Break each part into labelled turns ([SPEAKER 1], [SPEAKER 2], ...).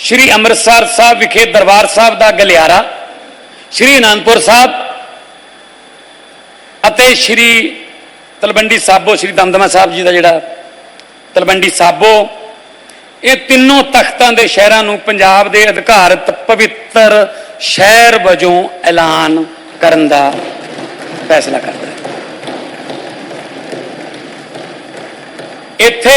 [SPEAKER 1] ਸ਼੍ਰੀ ਅੰਮ੍ਰਿਤਸਰ ਸਾਹਿਬ ਵਿਖੇ ਦਰਬਾਰ ਸਾਹਿਬ ਦਾ ਗਲਿਆਰਾ, ਸ਼੍ਰੀ ਅਨੰਦਪੁਰ ਸਾਹਿਬ ਅਤੇ ਸ਼੍ਰੀ ਤਲਵੰਡੀ ਸਾਬੋ, ਸ਼੍ਰੀ ਦਮਦਮਾ ਸਾਹਿਬ ਜੀ ਦਾ ਜਿਹੜਾ ਤਲਵੰਡੀ ਸਾਬੋ, ਇਹ ਤਿੰਨੋਂ ਤਖਤਾਂ ਦੇ ਸ਼ਹਿਰਾਂ ਨੂੰ ਪੰਜਾਬ ਦੇ ਅਧਿਕਾਰਤ ਪਵਿੱਤਰ ਸ਼ਹਿਰ ਵਜੋਂ ਐਲਾਨ ਕਰਨ ਦਾ ਫੈਸਲਾ ਕਰਦਾ ਹੈ। ਇੱਥੇ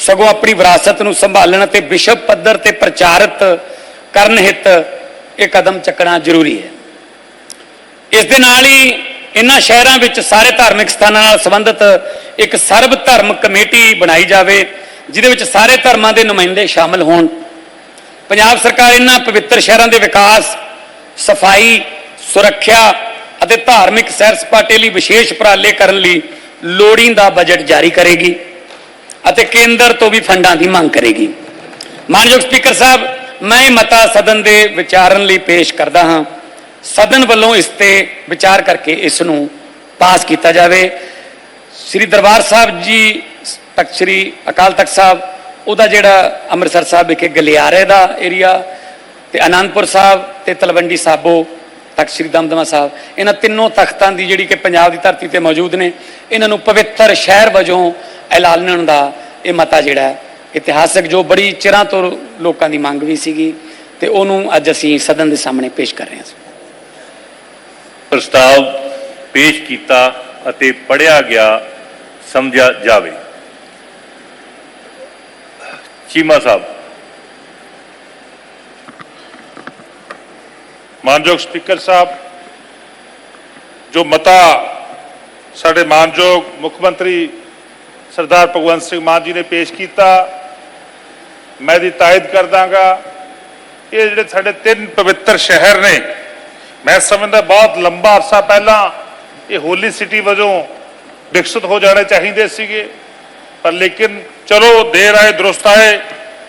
[SPEAKER 1] ਸਗੋਂ ਆਪਣੀ ਵਿਰਾਸਤ ਨੂੰ ਸੰਭਾਲਣ ਅਤੇ ਵਿਸ਼ਵ ਪੱਧਰ ਤੇ ਪ੍ਰਚਾਰਿਤ ਕਰਨ ਹਿੱਤ ਇਹ ਕਦਮ ਚੱਕਣਾ ਜ਼ਰੂਰੀ ਹੈ। ਇਸ ਦੇ ਨਾਲ ਹੀ ਇਹਨਾਂ ਸ਼ਹਿਰਾਂ ਵਿੱਚ ਸਾਰੇ ਧਾਰਮਿਕ ਸਥਾਨਾਂ ਨਾਲ ਸੰਬੰਧਿਤ ਇੱਕ ਸਰਬ ਧਰਮ ਕਮੇਟੀ ਬਣਾਈ ਜਾਵੇ, ਜਿਹਦੇ ਵਿੱਚ ਸਾਰੇ ਧਰਮਾਂ ਦੇ ਨੁਮਾਇੰਦੇ ਸ਼ਾਮਲ ਹੋਣ। ਪੰਜਾਬ ਸਰਕਾਰ ਇਹਨਾਂ ਪਵਿੱਤਰ ਸ਼ਹਿਰਾਂ ਦੇ ਵਿਕਾਸ, ਸਫ਼ਾਈ, ਸੁਰੱਖਿਆ ਅਤੇ ਧਾਰਮਿਕ ਸੈਰ ਸਪਾਟੇ ਲਈ ਵਿਸ਼ੇਸ਼ ਉਪਰਾਲੇ ਕਰਨ ਲਈ ਲੋੜੀਂਦਾ ਬਜਟ ਜਾਰੀ ਕਰੇਗੀ। ਅਤੇ ਕੇਂਦਰ ਤੋਂ ਵੀ ਫੰਡਾਂ ਦੀ ਮੰਗ ਕਰੇਗੀ। ਮਾਨਯੋਗ ਸਪੀਕਰ ਸਾਹਿਬ, ਮੈਂ ਮਤਾ ਸਦਨ ਦੇ ਵਿਚਾਰਨ ਲਈ ਪੇਸ਼ ਕਰਦਾ ਹਾਂ। ਸਦਨ ਵੱਲੋਂ ਇਸ ਤੇ ਵਿਚਾਰ ਕਰਕੇ ਇਸ ਨੂੰ ਪਾਸ ਕੀਤਾ ਜਾਵੇ। ਸ੍ਰੀ ਦਰਬਾਰ ਸਾਹਿਬ ਜੀ, ਤਖਤ ਸ੍ਰੀ ਅਕਾਲ ਤਖਤ ਸਾਹਿਬ, ਉਹਦਾ ਜਿਹੜਾ ਅੰਮ੍ਰਿਤਸਰ ਸਾਹਿਬ ਵਿਖੇ ਗਲਿਆਰੇ ਦਾ ਏਰੀਆ ਤੇ ਆਨੰਦਪੁਰ ਸਾਹਿਬ ਤੇ ਤਲਵੰਡੀ ਸਾਬੋ ਤਖਤ ਸ੍ਰੀ ਦਮਦਮਾ ਸਾਹਿਬ, ਇਹਨਾਂ ਤਿੰਨੋਂ ਤਖਤਾਂ ਦੀ ਜਿਹੜੀ ਕਿ ਪੰਜਾਬ ਦੀ ਧਰਤੀ ਤੇ ਮੌਜੂਦ ਨੇ, ਇਹਨਾਂ ਨੂੰ ਪਵਿੱਤਰ ਸ਼ਹਿਰ ਵਜੋਂ ਐਲਾਨਣ ਦਾ ਇਹ ਮਤਾ ਜਿਹੜਾ ਇਤਿਹਾਸਕ ਜੋ ਬੜੀ ਚਿਰਾਂ ਤੋਂ ਲੋਕਾਂ ਦੀ ਮੰਗ ਵੀ ਸੀਗੀ ਤੇ ਉਹਨੂੰ ਅੱਜ ਅਸੀਂ ਸਦਨ ਦੇ ਸਾਹਮਣੇ ਪੇਸ਼ ਕਰ ਰਹੇ ਹਾਂ।
[SPEAKER 2] ਪ੍ਰਸਤਾਵ ਪੇਸ਼ ਕੀਤਾ ਅਤੇ ਪੜਿਆ ਗਿਆ ਸਮਝਿਆ ਜਾਵੇ। ਚੀਮਾ ਸਾਹਿਬ।
[SPEAKER 3] ਮਾਨਯੋਗ ਸਪੀਕਰ ਸਾਹਿਬ, ਜੋ ਮਤਾ ਸਾਡੇ ਮਾਨਯੋਗ ਮੁੱਖ ਮੰਤਰੀ ਸਰਦਾਰ ਭਗਵੰਤ ਸਿੰਘ ਮਾਨ ਜੀ ਨੇ ਪੇਸ਼ ਕੀਤਾ, ਮੈਂ ਦੀ ਤਾਇਦ ਕਰਦਾਗਾ ਇਹ ਜਿਹੜੇ ਸਾਡੇ ਤਿੰਨ ਪਵਿੱਤਰ ਸ਼ਹਿਰ ਨੇ, ਮੈਂ ਸਮਝਦਾ ਬਹੁਤ ਲੰਬਾ ਅਰਸਾ ਪਹਿਲਾਂ ਇਹ ਹੋਲੀ ਸਿਟੀ ਵਜੋਂ ਵਿਕਸਿਤ ਹੋ ਜਾਣੇ ਚਾਹੀਦੇ ਸੀਗੇ। ਪਰ ਲੇਕਿਨ ਚਲੋ, ਦੇਰ ਆਏ, ਦਰੁਸਤ ਆਏ,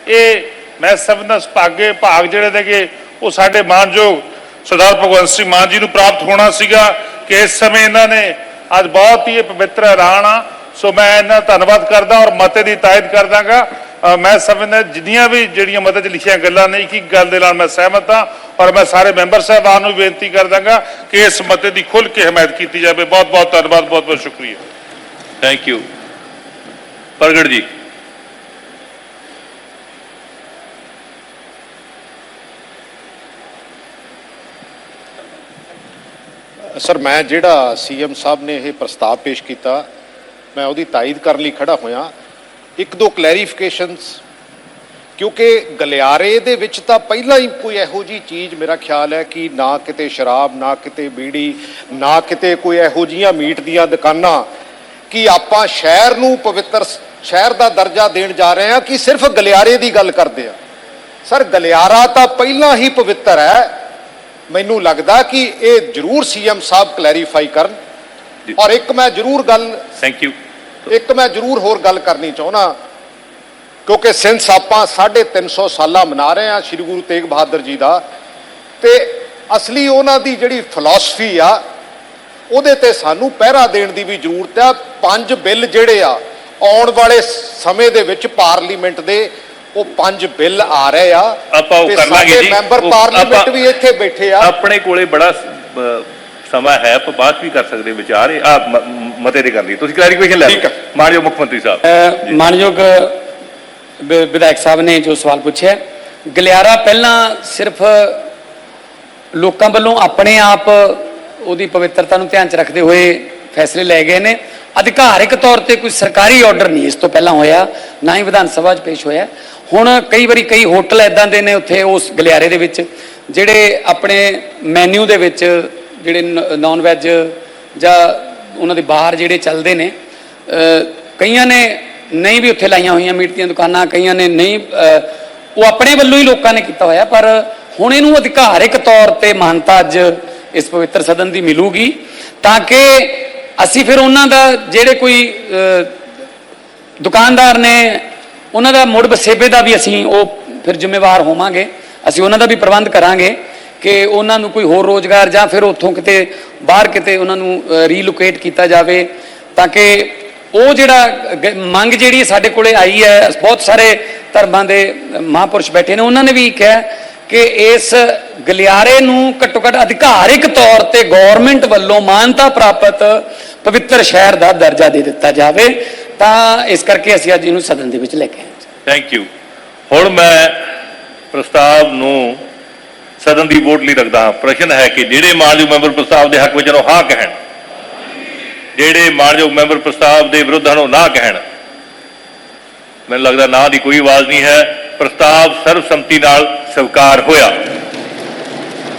[SPEAKER 3] ਇਹ ਮੈਂ ਸਮਝਦਾ ਸੁਭਾਗੇ ਭਾਗ ਜਿਹੜੇ ਨੇਗੇ, ਉਹ ਸਾਡੇ ਮਾਨਯੋਗ ਸਰਦਾਰ ਭਗਵੰਤ ਸਿੰਘ ਮਾਨ ਜੀ ਨੂੰ ਪ੍ਰਾਪਤ ਹੋਣਾ ਸੀਗਾ ਕਿ ਇਸ ਸਮੇਂ ਇਹਨਾਂ ਨੇ ਅੱਜ ਬਹੁਤ ਹੀ ਪਵਿੱਤਰ ਐਲਾਨ ਆ ਸੋ ਮੈਂ ਇਹਨਾਂ ਦਾ ਧੰਨਵਾਦ ਕਰਦਾ ਔਰ ਮਤੇ ਦੀ ਤਾਇਦ ਕਰਦਾਗਾ। ਅ, ਮੈਂ ਸਮਝਦਾ ਜਿੰਨੀਆਂ ਵੀ ਜਿਹੜੀਆਂ ਮਤੇ 'ਚ ਲਿਖੀਆਂ ਗੱਲਾਂ ਨੇ ਇੱਕ ਇੱਕ ਗੱਲ ਦੇ ਨਾਲ ਮੈਂ ਸਹਿਮਤ ਹਾਂ ਔਰ ਮੈਂ ਸਾਰੇ ਮੈਂਬਰ ਸਾਹਿਬਾਨ ਨੂੰ ਬੇਨਤੀ ਕਰਦਾਗਾ ਕਿ ਇਸ ਮਤੇ ਦੀ ਖੁੱਲ੍ਹ ਕੇ ਹਮਾਇਤ ਕੀਤੀ ਜਾਵੇ। ਬਹੁਤ ਬਹੁਤ ਧੰਨਵਾਦ ਬਹੁਤ ਬਹੁਤ ਸ਼ੁਕਰੀਆ।
[SPEAKER 2] ਥੈਂਕ ਯੂ ਪ੍ਰਗਟ ਜੀ।
[SPEAKER 4] ਸਰ, ਮੈਂ ਜਿਹੜਾ ਸੀਐਮ ਸਾਹਿਬ ਨੇ ਇਹ ਪ੍ਰਸਤਾਵ ਪੇਸ਼ ਕੀਤਾ, ਮੈਂ ਉਹਦੀ ਤਾਇਦ ਕਰਨ ਲਈ ਖੜਾ ਹੋਇਆ। ਇੱਕ ਦੋ ਕਲੈਰੀਫਿਕੇਸ਼ਨਸ ਕਿਉਂਕਿ ਗਲਿਆਰੇ ਦੇ ਵਿੱਚ ਤਾਂ ਪਹਿਲਾਂ ਹੀ ਕੋਈ ਇਹੋ ਜੀ ਚੀਜ਼ ਮੇਰਾ ਖਿਆਲ ਹੈ ਕਿ ਨਾ ਕਿਤੇ ਸ਼ਰਾਬ, ਨਾ ਕਿਤੇ ਬੀੜੀ, ਨਾ ਕਿਤੇ ਕੋਈ ਇਹੋ ਜੀਆਂ ਮੀਟ ਦੀਆਂ ਦੁਕਾਨਾਂ, ਕਿ ਆਪਾਂ ਸ਼ਹਿਰ ਨੂੰ ਪਵਿੱਤਰ ਸ਼ਹਿਰ ਦਾ ਦਰਜਾ ਦੇਣ ਜਾ ਰਹੇ ਹਾਂ ਕਿ ਸਿਰਫ ਗਲਿਆਰੇ ਦੀ ਗੱਲ ਕਰਦੇ ਆ ਸਰ, ਗਲਿਆਰਾ ਤਾਂ ਪਹਿਲਾਂ ਹੀ ਪਵਿੱਤਰ ਹੈ। ਮੈਨੂੰ ਲੱਗਦਾ ਕਿ ਇਹ ਜ਼ਰੂਰ ਸੀਐਮ ਸਾਹਿਬ ਕਲੈਰੀਫਾਈ ਕਰਨ। ਔਰ ਇੱਕ ਮੈਂ ਜ਼ਰੂਰ ਗੱਲ
[SPEAKER 2] ਥੈਂਕ ਯੂ
[SPEAKER 4] ਇੱਕ ਮੈਂ ਜ਼ਰੂਰ ਹੋਰ ਗੱਲ ਕਰਨੀ ਚਾਹੁੰਦਾ ਕਿਉਂਕਿ ਸਿੰਸ ਆਪਾਂ 350 ਸਾਲਾ ਮਨਾ ਰਹੇ ਹਾਂ ਸ੍ਰੀ ਗੁਰੂ ਤੇਗ ਬਹਾਦਰ ਜੀ ਦਾ ਤੇ ਅਸਲੀ ਉਹਨਾਂ ਦੀ ਜਿਹੜੀ ਫਿਲਾਸਫੀ ਆ ਉਹਦੇ ਤੇ ਸਾਨੂੰ ਪਹਿਰਾ ਦੇਣ ਦੀ ਵੀ ਜ਼ਰੂਰਤ ਆ। ਪੰਜ ਬਿੱਲ ਜਿਹੜੇ ਆ ਆਉਣ ਵਾਲੇ ਸਮੇਂ ਦੇ ਵਿੱਚ ਪਾਰਲੀਮੈਂਟ ਦੇ ਉਹ ਪੰਜ ਬਿੱਲ ਆ ਰਹੇ ਆ
[SPEAKER 2] ਆਪਾਂ ਉਹ ਕਰ ਲਾਂਗੇ ਜੀ।
[SPEAKER 4] ਮੈਂਬਰ ਪਾਰਲੀਮੈਂਟ ਵੀ ਇੱਥੇ ਬੈਠੇ ਆ।
[SPEAKER 2] ਆਪਣੇ ਕੋਲੇ ਬੜਾ ਸਮਾਂ ਹੈ ਆਪਾਂ ਬਾਅਦ 'ਚ ਵੀ ਕਰ ਸਕਦੇ ਵਿਚਾਰ। ਇਹ ਆ ਮਤੇ ਦੇ ਕਰ ਲਈ ਤੁਸੀਂ ਕਲੈਰੀਫਿਕੇਸ਼ਨ ਲੈ
[SPEAKER 4] ਠੀਕ
[SPEAKER 2] ਲਓ।
[SPEAKER 4] ਹੈ।
[SPEAKER 2] ਮਾਨਯੋਗ ਮੁੱਖ ਮੰਤਰੀ ਸਾਹਿਬ।
[SPEAKER 1] ਮਾਨਯੋਗ ਵਿਧਾਇਕ ਸਾਹਿਬ ਨੇ ਜੋ ਸਵਾਲ ਪੁੱਛਿਆ। ਗਲਿਆਰਾ ਪਹਿਲਾਂ ਸਿਰਫ ਲੋਕਾਂ ਵੱਲੋਂ ਆਪਣੇ ਆਪ ਉਹਦੀ ਪਵਿੱਤਰਤਾ ਨੂੰ ਧਿਆਨ 'ਚ ਰੱਖਦੇ ਹੋਏ ਫੈਸਲੇ ਲਏ ਗਏ ਨੇ। ਅਧਿਕਾਰਿਕ ਤੌਰ ਤੇ ਕੋਈ ਸਰਕਾਰੀ ਆਰਡਰ ਨਹੀਂ ਇਸ ਤੋਂ ਪਹਿਲਾਂ ਹੋਇਆ ਨਾ ਹੀ ਵਿਧਾਨ ਸਭਾ 'ਚ ਪੇਸ਼ ਹੋਇਆ। ਹੁਣ ਕਈ ਵਾਰੀ ਕਈ ਹੋਟਲ ਐਦਾਂ ਦੇ ਨੇ ਉੱਥੇ ਉਸ ਗਲਿਆਰੇ ਦੇ ਵਿੱਚ, ਜਿਹੜੇ ਆਪਣੇ ਮੈਨੂ ਦੇ ਵਿੱਚ ਜਿਹੜੇ ਨਾਨ ਵੈਜ ਜਾਂ ਉਹਨਾਂ ਦੇ ਬਾਹਰ ਜਿਹੜੇ ਚੱਲਦੇ ਨੇ ਕਈਆਂ ਨੇ ਨਹੀਂ ਵੀ ਉੱਥੇ ਲਾਈਆਂ ਹੋਈਆਂ ਮੀਟ ਦੀਆਂ ਦੁਕਾਨਾਂ, ਕਈਆਂ ਨੇ ਨਹੀਂ ਉਹ ਆਪਣੇ ਵੱਲੋਂ ਹੀ ਲੋਕਾਂ ਨੇ ਕੀਤਾ ਹੋਇਆ, ਪਰ ਹੁਣ ਇਹਨੂੰ ਅਧਿਕਾਰਿਕ ਤੌਰ ਤੇ ਮਾਨਤਾ ਅੱਜ ਇਸ ਪਵਿੱਤਰ ਸਦਨ ਦੀ ਮਿਲੂਗੀ, ਤਾਂ ਕਿ ਅਸੀਂ ਫਿਰ ਉਹਨਾਂ ਦਾ ਜਿਹੜੇ ਕੋਈ ਦੁਕਾਨਦਾਰ ਨੇ ਉਹਨਾਂ ਦਾ ਮੁੜ ਵਸੇਬੇ ਦਾ ਵੀ ਅਸੀਂ ਉਹ ਫਿਰ ਜ਼ਿੰਮੇਵਾਰ ਹੋਵਾਂਗੇ। ਅਸੀਂ ਉਹਨਾਂ ਦਾ ਵੀ ਪ੍ਰਬੰਧ ਕਰਾਂਗੇ ਕਿ ਉਹਨਾਂ ਨੂੰ ਕੋਈ ਹੋਰ ਰੋਜ਼ਗਾਰ ਜਾਂ ਫਿਰ ਉੱਥੋਂ ਕਿਤੇ ਬਾਹਰ ਕਿਤੇ ਉਹਨਾਂ ਨੂੰ ਰੀਲੋਕੇਟ ਕੀਤਾ ਜਾਵੇ ਤਾਂ ਕਿ ਉਹ ਜਿਹੜਾ ਗ- ਮੰਗ ਜਿਹੜੀ ਸਾਡੇ ਕੋਲੇ ਆਈ ਹੈ, ਬਹੁਤ ਸਾਰੇ ਧਰਮਾਂ ਦੇ ਮਹਾਂਪੁਰਸ਼ ਬੈਠੇ ਨੇ, ਉਹਨਾਂ ਨੇ ਵੀ ਕਿਹਾ ਕਿ ਇਸ ਗਲਿਆਰੇ ਨੂੰ ਘੱਟੋ ਘੱਟ ਅਧਿਕਾਰਿਕ ਤੌਰ ਤੇ ਗਵਰਨਮੈਂਟ ਵੱਲੋਂ ਮਾਨਤਾ ਪ੍ਰਾਪਤ ਪਵਿੱਤਰ ਸ਼ਹਿਰ ਦਾ ਦਰਜਾ ਦੇ ਦਿੱਤਾ ਜਾਵੇ। ਤਾਂ ਇਸ ਕਰਕੇ ਅਸੀਂ ਅੱਜ ਇਹਨੂੰ ਸਦਨ ਦੇ ਵਿੱਚ ਲੈ ਕੇ ਆਏ
[SPEAKER 2] ਥੈਂਕ ਯੂ ਹੁਣ ਮੈਂ ਪ੍ਰਸਤਾਵ ਨੂੰ ਸਦਨ ਦੀ ਵੋਟ ਲਈ ਰੱਖਦਾ ਹਾਂ। ਪ੍ਰਸ਼ਨ ਹੈ ਕਿ ਜਿਹੜੇ ਮਾਨਯੋਗ ਮੈਂਬਰ ਪ੍ਰਸਤਾਵ ਦੇ ਹੱਕ ਵਿੱਚ ਹਨ, ਉਹ ਹਾਂ ਕਹਿਣ। ਜਿਹੜੇ ਮਾਨਯੋਗ ਮੈਂਬਰ ਪ੍ਰਸਤਾਵ ਦੇ ਵਿਰੁੱਧ ਹਨ, ਉਹ ਨਾ ਕਹਿਣ। ਮੈਨੂੰ ਲੱਗਦਾ ਨਾ ਦੀ ਕੋਈ ਆਵਾਜ਼ ਨਹੀਂ ਹੈ। ਪ੍ਰਸਤਾਵ ਸਰਬਸੰਮਤੀ ਨਾਲ ਸਵੀਕਾਰ ਹੋਇਆ।